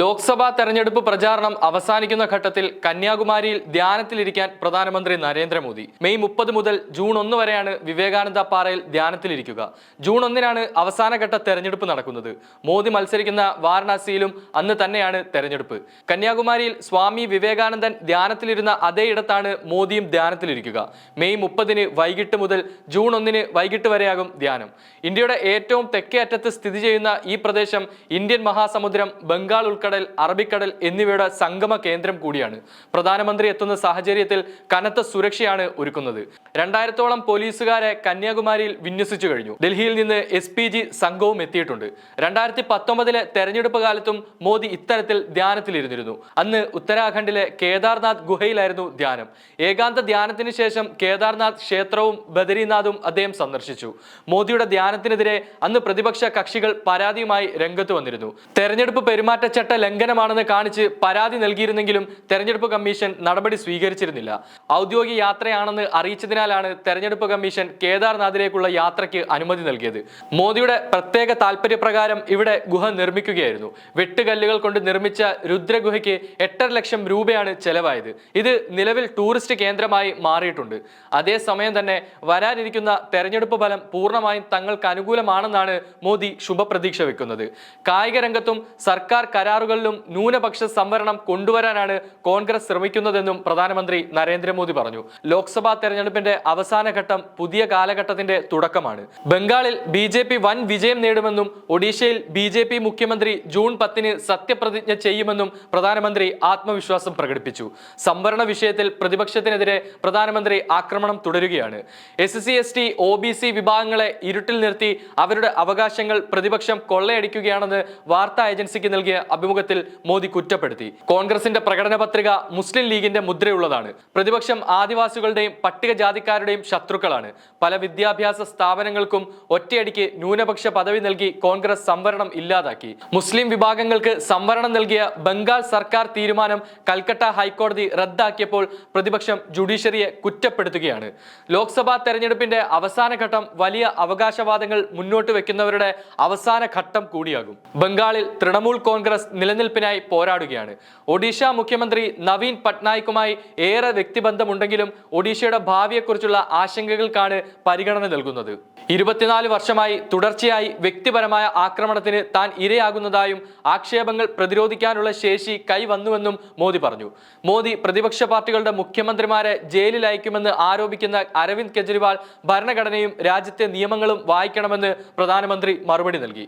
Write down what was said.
ലോക്സഭാ തെരഞ്ഞെടുപ്പ് പ്രചാരണം അവസാനിക്കുന്ന ഘട്ടത്തിൽ കന്യാകുമാരിയിൽ ധ്യാനത്തിലിരിക്കാൻ പ്രധാനമന്ത്രി നരേന്ദ്രമോദി. മെയ് മുപ്പത് മുതൽ ജൂൺ ഒന്ന് വരെയാണ് വിവേകാനന്ദ പാറയിൽ ധ്യാനത്തിലിരിക്കുക. ജൂൺ ഒന്നിനാണ് അവസാനഘട്ട തെരഞ്ഞെടുപ്പ് നടക്കുന്നത്. മോദി മത്സരിക്കുന്ന വാരണാസിയിലും അന്ന് തന്നെയാണ് തെരഞ്ഞെടുപ്പ്. കന്യാകുമാരിയിൽ സ്വാമി വിവേകാനന്ദൻ ധ്യാനത്തിലിരുന്ന അതേ ഇടത്താണ് മോദിയും ധ്യാനത്തിലിരിക്കുക. മെയ് മുപ്പതിന് വൈകിട്ട് മുതൽ ജൂൺ ഒന്നിന് വൈകിട്ട് വരെയാകും ധ്യാനം. ഇന്ത്യയുടെ ഏറ്റവും തെക്കേ അറ്റത്ത് സ്ഥിതി ചെയ്യുന്ന ഈ പ്രദേശം ഇന്ത്യൻ മഹാസമുദ്രം ബംഗാൾ അറബിക്കടൽ എന്നിവയുടെ സംഗമ കേന്ദ്രം കൂടിയാണ്. പ്രധാനമന്ത്രി എത്തുന്ന സാഹചര്യത്തിൽ കനത്ത സുരക്ഷയാണ് ഒരുക്കുന്നത്. രണ്ടായിരത്തോളം പോലീസുകാരെ കന്യാകുമാരിയിൽ വിന്യസിച്ചു കഴിഞ്ഞു. ഡൽഹിയിൽ നിന്ന് എസ് പി ജി സംഘവും എത്തിയിട്ടുണ്ട്. രണ്ടായിരത്തി പത്തൊമ്പതിലെ തെരഞ്ഞെടുപ്പ് കാലത്തും മോദി ഇത്തരത്തിൽ ധ്യാനത്തിലിരുന്നിരുന്നു. അന്ന് ഉത്തരാഖണ്ഡിലെ കേദാർനാഥ് ഗുഹയിലായിരുന്നു ധ്യാനം. ഏകാന്ത ധ്യാനത്തിന് ശേഷം കേദാർനാഥ് ക്ഷേത്രവും ബദരീനാഥും അദ്ദേഹം സന്ദർശിച്ചു. മോദിയുടെ ധ്യാനത്തിനെതിരെ അന്ന് പ്രതിപക്ഷ കക്ഷികൾ പരാതിയുമായി രംഗത്ത് വന്നിരുന്നു. തെരഞ്ഞെടുപ്പ് പെരുമാറ്റച്ചട്ട ലംഘനമാണെന്ന് കാണിച്ച് പരാതി നൽകിയിരുന്നെങ്കിലും തെരഞ്ഞെടുപ്പ് കമ്മീഷൻ നടപടി സ്വീകരിച്ചിരുന്നില്ല. ഔദ്യോഗിക യാത്രയാണെന്ന് അറിയിച്ചതിനാലാണ് തെരഞ്ഞെടുപ്പ് കമ്മീഷൻ കേദാർനാഥിലേക്കുള്ള യാത്രയ്ക്ക് അനുമതി നൽകിയത്. മോദിയുടെ പ്രത്യേക താല്പര്യപ്രകാരം ഇവിടെ ഗുഹ നിർമ്മിക്കുകയായിരുന്നു. വെട്ടുകല്ലുകൾ കൊണ്ട് നിർമ്മിച്ച രുദ്രഗുഹയ്ക്ക് എട്ടര ലക്ഷം രൂപയാണ് ചെലവായത്. ഇത് നിലവിൽ ടൂറിസ്റ്റ് കേന്ദ്രമായി മാറിയിട്ടുണ്ട്. അതേസമയം തന്നെ വരാനിരിക്കുന്ന തെരഞ്ഞെടുപ്പ് ഫലം പൂർണമായും തങ്ങൾക്ക് അനുകൂലമാണെന്നാണ് മോദി ശുഭപ്രതീക്ഷ വെക്കുന്നത്. കായിക രംഗത്തും സർക്കാർ കരാറുകളിലും ന്യൂനപക്ഷ സംവരണം കൊണ്ടുവരാനാണ് കോൺഗ്രസ് ശ്രമിക്കുന്നതെന്നും പ്രധാനമന്ത്രി നരേന്ദ്രമോദി പറഞ്ഞു. ലോക്സഭാ തെരഞ്ഞെടുപ്പിന്റെ അവസാന ഘട്ടം പുതിയ കാലഘട്ടത്തിന്റെ തുടക്കമാണ്. ബംഗാളിൽ ബി വൻ വിജയം നേടുമെന്നും ഒഡീഷയിൽ ബി മുഖ്യമന്ത്രി ജൂൺ പത്തിന് സത്യപ്രതിജ്ഞ ചെയ്യുമെന്നും പ്രധാനമന്ത്രി ആത്മവിശ്വാസം പ്രകടിപ്പിച്ചു. സംവരണ വിഷയത്തിൽ പ്രതിപക്ഷത്തിനെതിരെ പ്രധാനമന്ത്രി ആക്രമണം തുടരുകയാണ്. S C S T O B C വിഭാഗങ്ങളെ ഇരുട്ടിൽ നിർത്തി അവരുടെ അവകാശങ്ങൾ പ്രതിപക്ഷം കൊള്ളയടിക്കുകയാണെന്ന് വാർത്താ ഏജൻസിക്ക് നൽകിയ അഭിമുഖത്തിൽ മോദി കുറ്റപ്പെടുത്തി. കോൺഗ്രസിന്റെ പ്രകടന പത്രിക മുസ്ലിം ലീഗിന്റെ മുദ്രയുള്ളതാണ്. പ്രതിപക്ഷം ആദിവാസികളുടെയും പട്ടികജാതിക്കാരുടെയും ശത്രുക്കളാണ്. പല വിദ്യാഭ്യാസ സ്ഥാപനങ്ങൾക്കും ഒറ്റയടിക്ക് ന്യൂനപക്ഷ പദവി നൽകി കോൺഗ്രസ് സംവരണം ഇല്ലാതാക്കി. മുസ്ലിം വിഭാഗങ്ങൾക്ക് സംവരണം നൽകിയ ബംഗാൾ സർക്കാർ തീരുമാനം കൽക്കട്ട ഹൈക്കോടതി റദ്ദാക്കിയപ്പോൾ പ്രതിപക്ഷം ജുഡീഷ്യറിയെ കുറ്റപ്പെടുത്തുകയാണ്. ലോക്സഭാ തെരഞ്ഞെടുപ്പിന്റെ അവസാന ഘട്ടം വലിയ അവകാശവാദങ്ങൾ മുന്നോട്ട് വെക്കുന്നവരുടെ അവസാന ഘട്ടം കൂടിയാകും. ബംഗാളിൽ തൃണമൂൽ കോൺഗ്രസ് നിലനിൽപ്പിനായി പോരാടുകയാണ്. ഒഡീഷ മുഖ്യമന്ത്രി നവീൻ പട്നായിക്കുമായി ഏറെ വ്യക്തിബന്ധമുണ്ടെങ്കിലും ഒഡീഷയുടെ ഭാവിയെക്കുറിച്ചുള്ള ആശങ്കകൾക്കാണ് പരിഗണന നൽകുന്നത്. ഇരുപത്തിനാല് വർഷമായി തുടർച്ചയായി വ്യക്തിപരമായ ആക്രമണത്തിന് താൻ ഇരയാകുന്നതായും ആക്ഷേപങ്ങൾ പ്രതിരോധിക്കാനുള്ള ശേഷി കൈവന്നുവെന്നും മോദി പറഞ്ഞു. മോദി പ്രതിപക്ഷ പാർട്ടികളുടെ മുഖ്യമന്ത്രിമാരെ ജയിലിൽ അയക്കുമെന്ന് ആരോപിക്കുന്ന അരവിന്ദ് കെജ്രിവാൾ ഭരണഘടനയും രാജ്യത്തെ നിയമങ്ങളും വായിക്കണമെന്ന് പ്രധാനമന്ത്രി മറുപടി നൽകി.